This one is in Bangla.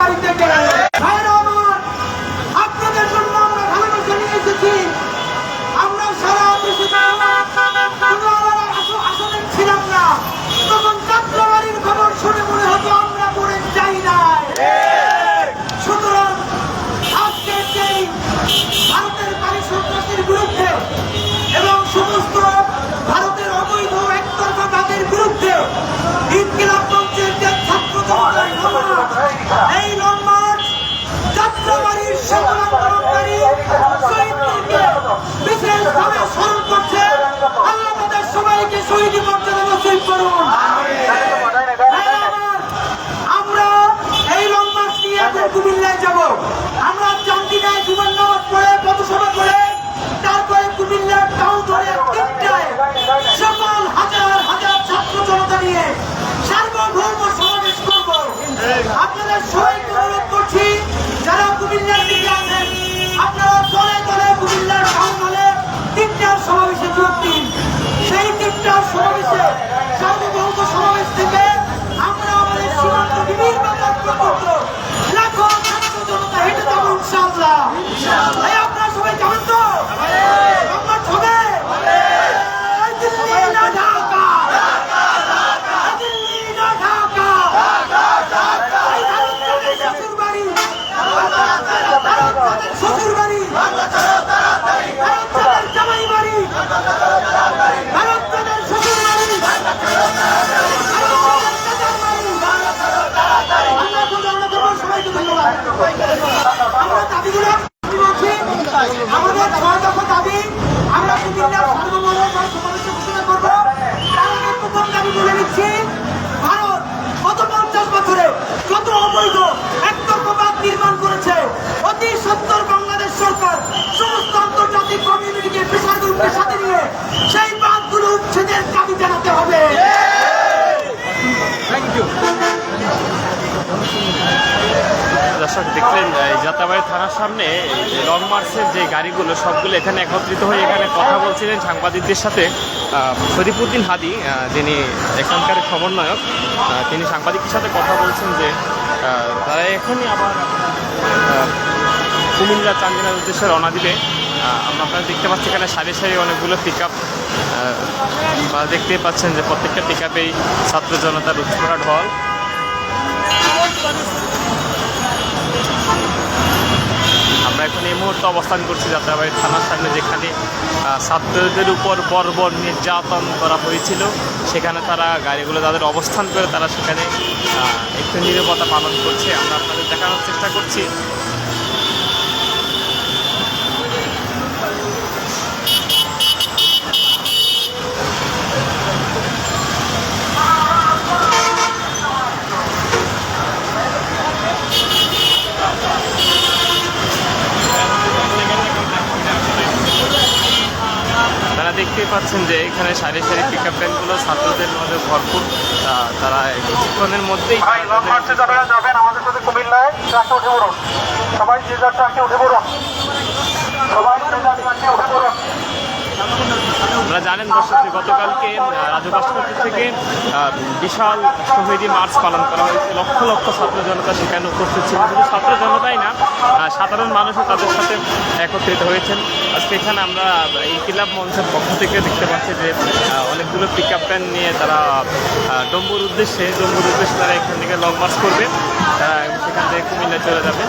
বাড়ি Thank you. দেখলেন যাত্রাবাড়ি থানার সামনে লং মার্চের যে গাড়িগুলো, সবগুলো এখানে একত্রিত হয়ে এখানে কথা বলছিলেন সাংবাদিকদের সাথে শরীফুদ্দিন হাদি যিনি এখানকার সমন্বয়ক তিনি সাংবাদিকের সাথে কথা বলছেন যে তারা এখনই আবার কুমিল্লা চান্দিনার উদ্দেশ্যে রওনা আমরা আপনারা দেখতে পাচ্ছি এখানে সারি সারি অনেকগুলো পিক আপ দেখতে পাচ্ছেন যে প্রত্যেকটা পিক আপেই ছাত্র জনতার উৎসরা ঢল। মুহূর্তে অবস্থান করছি যাত্রাবাড়ি থানার সামনে যেখানে ছাত্রদের উপর বর্বর নির্যাতন করা হয়েছিল। সেখানে তারা গাড়িগুলো তাদের অবস্থান করে তারা সেখানে একটু নিরাপত্তা পালন করছে। আমরা আপনাদের দেখানোর চেষ্টা করছি। দেখতেই পাচ্ছেন যে এখানে সারি সারি পিক আপ ভ্যানগুলো ছাত্রদের মধ্যে ভরপুর। আহ, তারা কিছুক্ষণের মধ্যেই যাবেন আমাদের সাথে কুমিল্লায় ট্রাকে উঠে পড়ুন। সবাই যে যার ট্রাকে উঠে পড়ুন। সবাই যে যার ট্রাকে উঠে পড়ুন। আপনারা জানেন দর্শক গতকালকে রাজু থেকে বিশাল শহীদি মার্চ পালন করা হয়েছে। লক্ষ লক্ষ ছাত্র জনতা সেখানে উপস্থিত ছিল। শুধু ছাত্র জনতাই না সাধারণ মানুষও তাদের সাথে একত্রিত হয়েছেন। এখানে আমরা ইনকিলাব মঞ্চের পক্ষ থেকে দেখতে পাচ্ছি যে অনেকগুলো পিক আপ ভ্যান নিয়ে তারা ডম্বুর উদ্দেশ্যে ডম্বুর উদ্দেশ্যে তারা এখান থেকে লং মার্চ করবে। এবং সেখান থেকে কুমিল্লায় চলে যাবে।